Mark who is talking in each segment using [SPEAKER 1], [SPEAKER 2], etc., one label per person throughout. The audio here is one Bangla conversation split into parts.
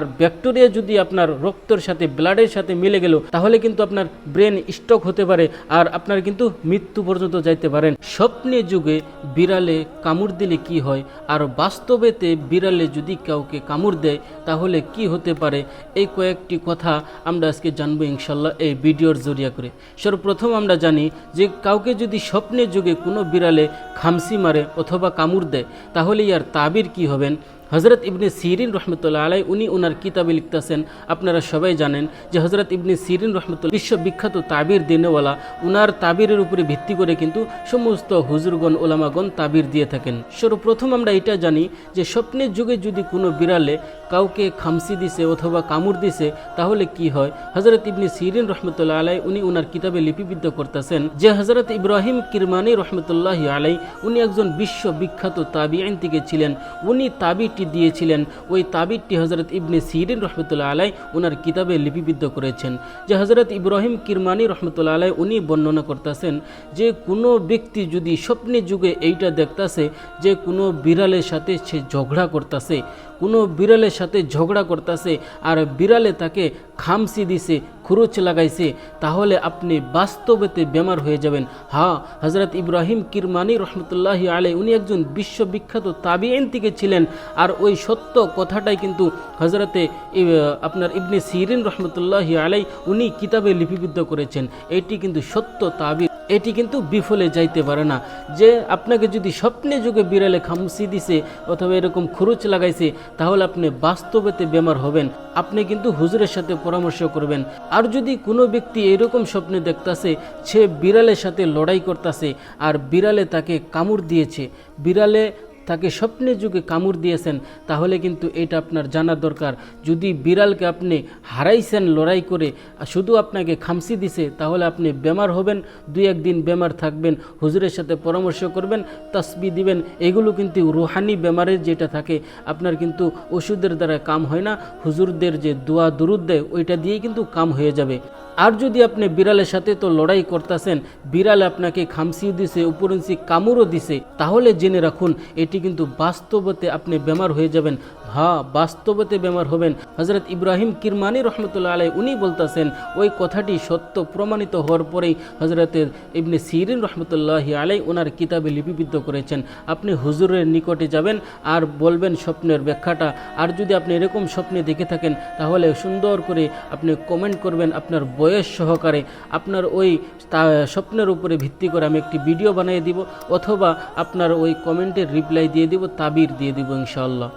[SPEAKER 1] আর ব্যাকটেরিয়া যদি আপনার রক্তের সাথে ব্লাডের সাথে মিলে গেল, তাহলে কিন্তু আপনার ব্রেন স্ট্রোক হতে পারে আর আপনার কিন্তু মৃত্যু পর্যন্ত যাইতে পারেন। স্বপ্নে যুগে বিড়ালে কামড় দিলে কি হয়? আর বাস্তবেতে বিড়ালে যদি কাউকে কামড় দেয়, তাহলে কি হতে পারে? এই কয়েকটি কথা আমরা আজকে জানব ইনশাল্লাহ এই ভিডিওর জরিয়া করে। সর্বপ্রথম আমরা জানি যে কাউকে যদি স্বপ্নের যুগে কোনো বিড়ালে খামসি মারে অথবা কামড় দেয় তাহলে ইয়ার তাবির কি হবেন? হজরত ইবনে সিরিন রহমতুল্লাহ আলাই উনি ওনার কিতাবে লিখতেছেন, আপনারা সবাই জানেন যে হজরত ইবনে সিরিন রহমতুল্লাহ বিশ্ববিখ্যাত তাবির দিনেওয়ালা, উনার তাবিরের উপরে ভিত্তি করে কিন্তু সমস্ত হুজুরগণ ওলামাগণ তাবির দিয়ে থাকেন। সর্বপ্রথম আমরা এটা জানি যে স্বপ্নের যুগে যদি কোনো বিড়ালে কাউকে খামসি দিছে অথবা কামড় দিছে, তাহলে কি হয়? হজরত ইবনে সিরিন রহমতুল্লাহ আলাই উনি ওনার কিতাবে লিপিবদ্ধ করতেছেন যে হজরত ইব্রাহিম কিরমানি রহমতুল্লাহ আলাই উনি একজন বিশ্ববিখ্যাত তাবি আইন থেকে ছিলেন। উনি তাবিটি দিয়েছিলেন। ওই তাবিটটি হজরত ইবনে সিরিন রহমতুল্লাহ আলাই ওনার কিতাবে লিপিবদ্ধ করেছেন, যে হজরত ইব্রাহিম কিরমানি রহমতুল্লাহ আলাই উনি বর্ণনা করতেছেন যে কোনো ব্যক্তি যদি স্বপ্নে যুগে এইটা দেখতাছে যে কোনো বিড়ালের সাথে সে ঝগড়া করতেছে, কোনো বিড়ালের সাথে ঝগড়া করতেছে আর বিড়ালে তাকে খামসি দিছে, খুরচ লাগাইছে, তাহলে আপনি বাস্তবেতে বেমার হয়ে যাবেন। হা হজরত ইব্রাহিম কিরমানি রহমতুল্লাহ আলাই উনি একজন বিশ্ববিখ্যাত তাবিয়েন থেকে ছিলেন। আর ওই সত্য কথাটাই কিন্তু হজরতে আপনার ইবনে সিরিন রহমতুল্লাহ আলাই উনি কিতাবে লিপিবদ্ধ করেছেন। এটি কিন্তু সত্য তাবি এটি কিন্তু বিফলে যাইতে পারে না। যে আপনাকে যদি স্বপ্নে যুগে বিড়ালে খামসি দিছে অথবা এরকম খরচ লাগাইছে, তাহলে আপনি বাস্তবেতে বেমার হবেন। আপনি কিন্তু হুজুরের সাথে পরামর্শ করবেন। আর যদি কোনো ব্যক্তি এরকম স্বপ্নে দেখতেছে, সে বিড়ালের সাথে লড়াই করতেছে, আর বিড়ালে তাকে কামড় দিয়েছে, বিড়ালে তাকে স্বপ্নের যুগে কামড় দিয়েছেন, তাহলে কিন্তু এটা আপনার জানা দরকার। যদি বিড়ালকে আপনি হারাইছেন লড়াই করে শুধু আপনাকে খামসি দিছে, তাহলে আপনি বেমার হবেন, দুই একদিন বেমার থাকবেন, হুজুরের সাথে পরামর্শ করবেন, তসবি দিবেন, এগুলো কিন্তু রুহানি বেমারের যেটা থাকে, আপনার কিন্তু ওষুধের দ্বারা কাম হয় না, হুজুরদের যে দোয়া, দুরুদ দেয়, ওইটা দিয়েই কিন্তু কাম হয়ে যাবে। আর যদি আপনি বিড়ালের সাথে তো লড়াই করতেছেন, বিড়াল আপনাকে খামসিও দিছে, উপরঞ্চি কামড়ও দিছে, তাহলে জেনে রাখুন, এটি কিন্তু বাস্তবতে আপনি বেমার হয়ে যাবেন। হ্যাঁ বাস্তবতে বেমার হবেন। হজরত ইব্রাহিম কিরমানি রহমতুল্লাহ আলাই উনি বলতেছেন, ওই কথাটি সত্য প্রমাণিত হওয়ার পরেই হজরতের ইবনে সিরিন রহমতুল্লাহ আলাই ওনার কিতাবে লিপিবদ্ধ করেছেন, আপনি হুজুরের নিকটে যাবেন আর বলবেন স্বপ্নের ব্যাখ্যাটা। আর যদি আপনি এরকম স্বপ্নে দেখে থাকেন, তাহলে সুন্দর করে আপনি কমেন্ট করবেন আপনার বয়স সহকারে। আপনার ওই স্বপ্নের উপরে ভিত্তি করে আমি একটি ভিডিও বানিয়ে দিব, অথবা আপনার ওই কমেন্টের রিপ্লাই দিয়ে দিব, তাবির দিয়ে দিব ইনশাআল্লাহ।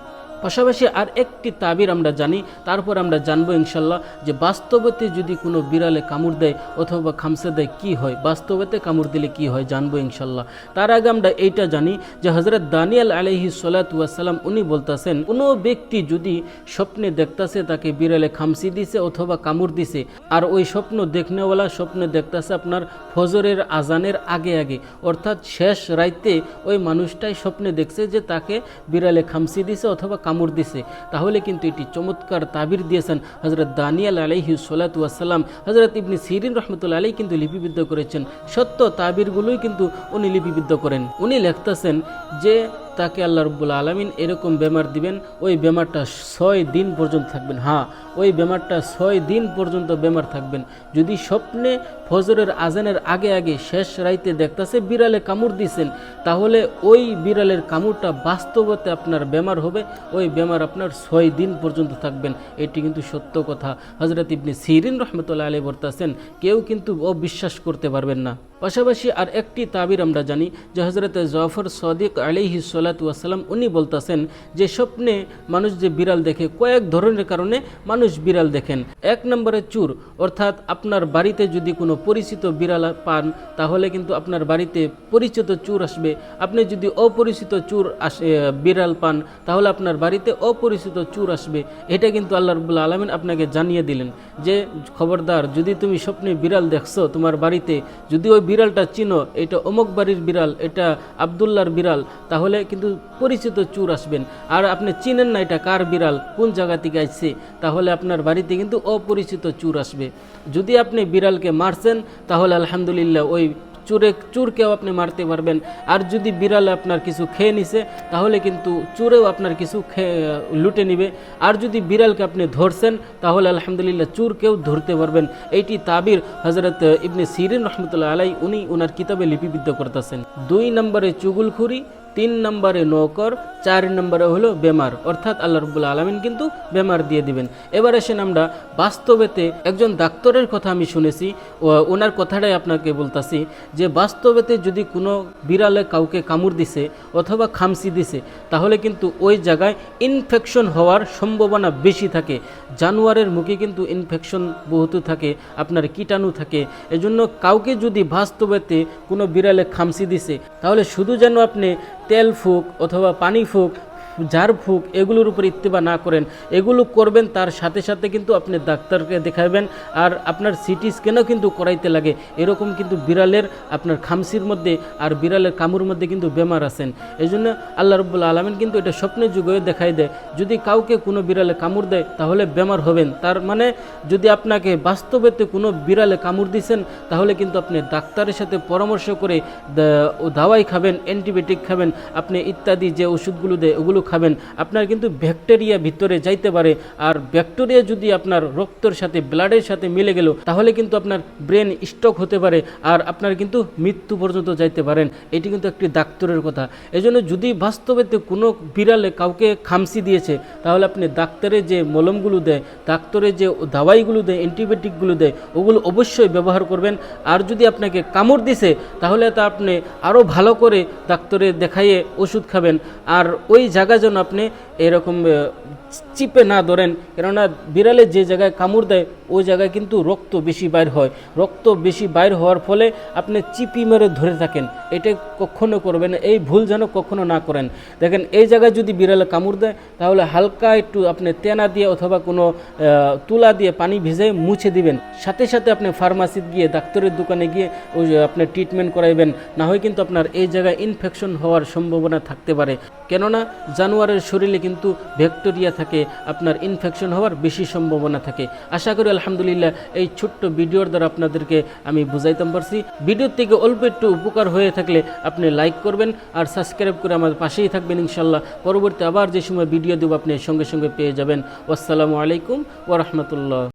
[SPEAKER 1] পাশাপাশি আর একটি তাবির আমরা জানি, তারপর আমরা জানব ইনশাল্লাহ যে বাস্তবতে যদি কোনো বিড়ালে কামড় দেয় অথবা খামসে দেয় কি হয়, বাস্তবতে কামড় দিলে কি হয় জানব ইনশাল্লাহ। তার আগে আমরা এইটা জানি যে হজরত দানিয়াল আলহি সালাতাম উনি বলতেছেন, কোনো ব্যক্তি যদি স্বপ্নে দেখতাছে তাকে বিড়ালে খামসি দিছে অথবা কামড় দিছে, আর ওই স্বপ্ন দেখনেওয়ালা স্বপ্নে দেখতাছে আপনার ফজরের আজানের আগে আগে, অর্থাৎ শেষ রাইতে ওই মানুষটাই স্বপ্নে দেখছে যে তাকে বিড়ালে খামসি দিছে অথবা কামড় দিছে। তাহলে কিন্তু এটি চমৎকার তাবির দিয়েছেন হজরত দানিয়াল আলাইহি সালাতাম হজরত ইবনি সিরিন রহমতুল্লা আলাই কিন্তু লিপিবিদ্ধ করেছেন। সত্য তাবিরগুলোই কিন্তু উনি লিপিবদ্ধ করেন। উনি লেখতেছেন যে তাকে আল্লাহ রব্বুল আলমিন এরকম বেমার দিবেন, ওই বেমারটা ছয় দিন পর্যন্ত থাকবেন। হ্যাঁ ওই বেমারটা ছয় দিন পর্যন্ত বেমার থাকবেন। যদি স্বপ্নে ফজরের আজানের আগে আগে শেষ রাইতে দেখতেছে বিড়ালে কামড় দিছেন, তাহলে ওই বিড়ালের কামড়টা বাস্তবতে আপনার বেমার হবে, ওই বেমার আপনার ছয় দিন পর্যন্ত থাকবেন। এটি কিন্তু সত্য কথা। হজরত ইবনে সিরিন রহমতুল্লাহ আলী বলতেছেন, কেউ কিন্তু অবিশ্বাস করতে পারবেন না। পাশাপাশি আর একটি তাবির আমরা জানি, যে হজরত জফর সদিক আলিহি সালাতাম উনি বলতেছেন যে স্বপ্নে মানুষ যে বিড়াল দেখে, কয়েক ধরনের কারণে মানুষ বিড়াল দেখেন। এক নম্বরে চুর, অর্থাৎ আপনার বাড়িতে যদি কোনো পরিচিত বিড়াল পান, তাহলে কিন্তু আপনার বাড়িতে পরিচিত চুর আসবে। আপনি যদি অপরিচিত চুর আসে বিড়াল পান, তাহলে আপনার বাড়িতে অপরিচিত চুর আসবে। এটা কিন্তু আল্লাহ রবুল্লা আলমিন আপনাকে জানিয়ে দিলেন যে, খবরদার, যদি তুমি স্বপ্নে বিড়াল দেখছ, তোমার বাড়িতে যদি ওই বিড়ালটা চিনো, এটা অমুক বাড়ির বিড়াল, এটা আবদুল্লার বিড়াল, তাহলে কিন্তু পরিচিত চুর আসবেন। আর আপনি চিনেন না এটা কার বিড়াল, কোন জায়গা থেকে আসছে, তাহলে আপনার বাড়িতে কিন্তু অপরিচিত চুর আসবে। যদি আপনি বিড়ালকে মারছেন, তাহলে আলহামদুলিল্লাহ ওই চুরে, চুরকেও আপনি মারতে পারবেন। আর যদি বিড়াল আপনার কিছু খেয়ে নিছে, তাহলে কিন্তু চুরেও আপনার কিছু লুটে নিবে। আর যদি বিড়ালকে আপনি ধরছেন, তাহলে আলহামদুলিল্লাহ চুরকেও ধরতে পারবেন। এইটি তাবির হজরত ইবনে সিরিন রহমতুল্লাহ আলাই উনি ওনার কিতাবে লিপিবদ্ধ করতেছেন। দুই নম্বরে চুগুলখুরি তিন নম্বরে নৌকর, চার নম্বরে হলো বেমার। অর্থাৎ আল্লাহ রব্বুল আলমিন কিন্তু বেমার দিয়ে দিবেন। এবার আসেন আমরা বাস্তবেতে একজন ডাক্তারের কথা আমি শুনেছি ওনার কথাটাই আপনাকে বলতাছি যে বাস্তবেতে যদি কোনো বিড়ালে কাউকে কামড় দিছে অথবা খামসি দিছে, তাহলে কিন্তু ওই জায়গায় ইনফেকশন হওয়ার সম্ভাবনা বেশি থাকে। জানোয়ারের মুখে কিন্তু ইনফেকশন বহুত থাকে, আপনার কীটাণু থাকে। এজন্য কাউকে যদি বাস্তবেতে কোনো বিড়ালে খামসি দিছে, তাহলে শুধু যেন আপনি তেল ফুক অথবা পানি ফুক ঝাড় ফুক এগুলোর উপর ইত্তেবা না করেন, এগুলো করবেন তার সাথে সাথে কিন্তু আপনি ডাক্তারকে দেখাবেন আর আপনার সিটি স্ক্যানও কিন্তু করাইতে লাগে। এরকম কিন্তু বিড়ালের আপনার খামসির মধ্যে আর বিড়ালের কামুর মধ্যে কিন্তু বেমার আছেন। এই জন্য আল্লাহ রব্বুল আলমিন কিন্তু এটা স্বপ্নের যুগে দেখাই দেয়। যদি কাউকে কোনো বিড়ালে কামড় দেয়, তাহলে বেমার হবেন। তার মানে যদি আপনাকে বাস্তবেতে কোনো বিড়ালে কামড় দিছেন, তাহলে কিন্তু আপনি ডাক্তারের সাথে পরামর্শ করে দাওয়াই খাবেন, অ্যান্টিবায়োটিক খাবেন, আপনি ইত্যাদি যে ওষুধগুলো দেয়, ওগুলো খাবেন, আপনার কিন্তু ব্যাকটেরিয়া ভিতরে যাইতে পারে। আর ব্যাকটেরিয়া যদি আপনার রক্তর সাথে, ব্লাডের সাথে মিলে গেল, তাহলে কিন্তু আপনার ব্রেন স্ট্রোক হতে পারে আর আপনার কিন্তু মৃত্যু পর্যন্ত যাইতে পারেন। এটি কিন্তু একটি ডাক্তারের কথা। এজন্য যদি বাস্তবেতে কোনো বিড়ালে কাউকে খামসি দিয়েছে, তাহলে আপনি ডাক্তারের যে মলমগুলো দেয় ডাক্তারের যে দাওয়াইগুলো দেয়, অ্যান্টিবায়োটিকগুলো দেয়, ওগুলো অবশ্যই ব্যবহার করবেন। আর যদি আপনাকে কামড় দিছে, তাহলে তা আপনি আরও ভালো করে ডাক্তারে দেখাইয়ে ওষুধ খাবেন। আর ওই জায়গা যেন আপনি এরকম চিপে না ধরেন, কেননা বিড়ালে যে জায়গায় কামড় দেয়, ওই জায়গায় কিন্তু রক্ত বেশি বাইর হয়। রক্ত বেশি বাইর হওয়ার ফলে আপনি চিপি মেরে ধরে থাকেন। এটা কখনো করবেন এই ভুল যেন কখনো না করেন। দেখেন, এই জায়গায় যদি বিড়ালে কামড় দেয়, তাহলে হালকা একটু আপনি তেনা দিয়ে অথবা কোনো তুলা দিয়ে পানি ভিজে মুছে দিবেন। সাথে সাথে আপনি ফার্মাসিতে গিয়ে, ডাক্তারের দোকানে গিয়ে, ওই আপনি ট্রিটমেন্ট করাইবেন। না হয় কিন্তু আপনার এই জায়গায় ইনফেকশন হওয়ার সম্ভাবনা থাকতে পারে। কেননা জানোয়ারের শরীরে কিন্তু ব্যাকটেরিয়া থাকে, আপনার ইনফেকশন হওয়ার বেশি সম্ভাবনা থাকে। আশা করি আলহামদুলিল্লাহ এই ছোট্ট ভিডিওর দ্বারা আপনাদেরকে আমি বুঝাইতাম পারছি। ভিডিওর থেকে অল্প একটু উপকার হয়ে থাকলে আপনি লাইক করবেন আর সাবস্ক্রাইব করে আমার পাশেই থাকবেন ইনশাল্লাহ পরবর্তী আবার যে সময় ভিডিও দেবো, আপনি সঙ্গে সঙ্গে পেয়ে যাবেন। আসসালামু আলাইকুম ওরহমতুল্লাহ